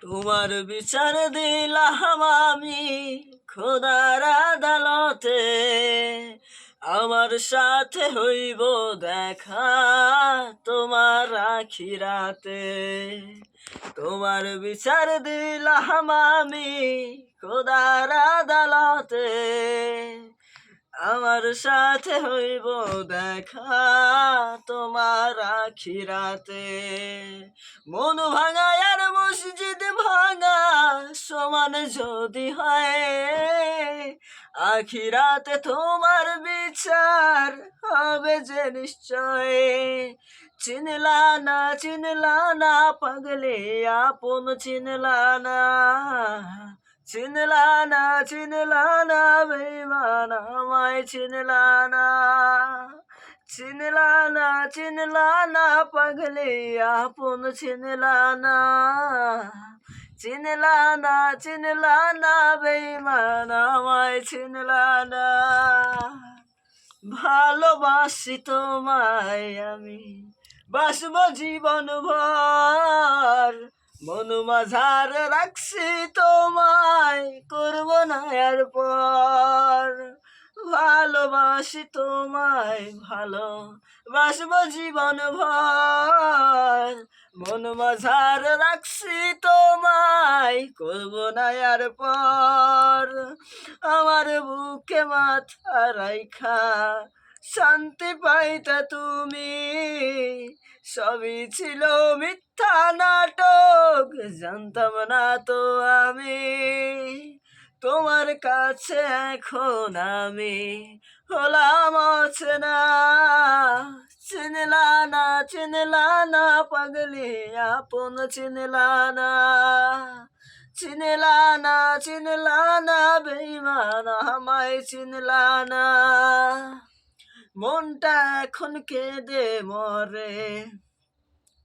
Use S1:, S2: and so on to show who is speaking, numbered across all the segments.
S1: তোমার বিচার দিলাম আমি খোদার আদালতে। আমার সাথে হইব দেখা তোমার আখিরাতে। তোমার বিচার দিলাম আমি খোদার আদালতে। আমার সাথে হইব দেখা তোমার আখিরাতে। মন ভাঙা আর মসজিদ ভাঙা সমান যদি হয়। আখিরাতে তোমার বিচার হবে যে নিশ্চয়। চিনলা না চিনলা না, পাগলে আপন চিনলা না। চিনলা না চিনলা না বেমান আমায় চিনলা না চিনলা না চিনলা না পাগলে আপন চিনলা না চিনলা না চিনলা না বেমান আমায় চিনলা ভালোবাসি তোমায় আমি, বাসব জীবন ভর। মন মাঝার রাখছি তোমায়, করব না আর পর। ভালোবাসি তোমায় ভালো বাসব জীবন ভর। মন মাঝার রাখছি তোমায়, করব না আর পর। আমার বুকে মাথা রাইখা শান্তি পাইতা তুমি। সবই ছিল মিথ্যা নাটক, জানতাম না তো আমি। তোমার কাছে এখন আমি হলাম না চিনলা না চিনলা না পাগলি, আপন চিনলা না। চিনলা না চিনলা না আমায় চিনলা না। মনটা এখন কেঁদে মরে।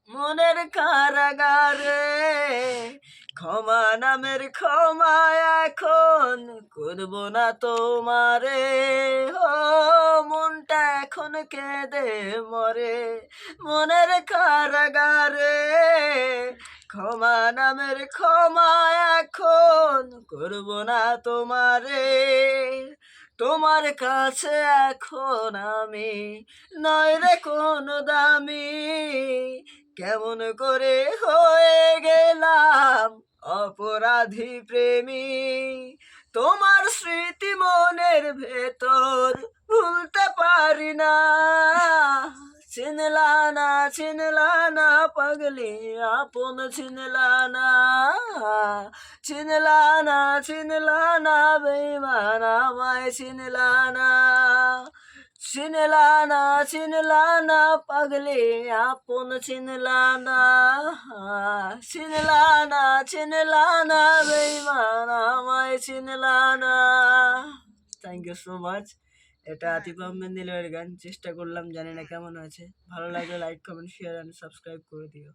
S1: মনের কারাগারে ক্ষমা নামের ক্ষমা এখন করব না তোমারে। ও, মনটা এখন কেঁদে মরে। মনের কারাগারে ক্ষমা নামের ক্ষমা এখন করব না তোমারে। তোমার কাছে এখন আমি নয় রে কোন দামি। কেমন করে হয়ে গেলাম অপরাধী প্রেমী। তোমার স্মৃতি মনের ভেতর ভুলতে পারি না। চিনলা না চিনলা না পাগলি আপন চিনলা না চিনলা না চিনলা না বেমান আমায় চিনলা না চিনলা না চিনলা না পাগলি আপন এটা আতিফ আহমেদ নীলয়ের গান চেষ্টা করলাম জানি না কেমন আছে ভালো লাগলে like comment share and subscribe করে দিও।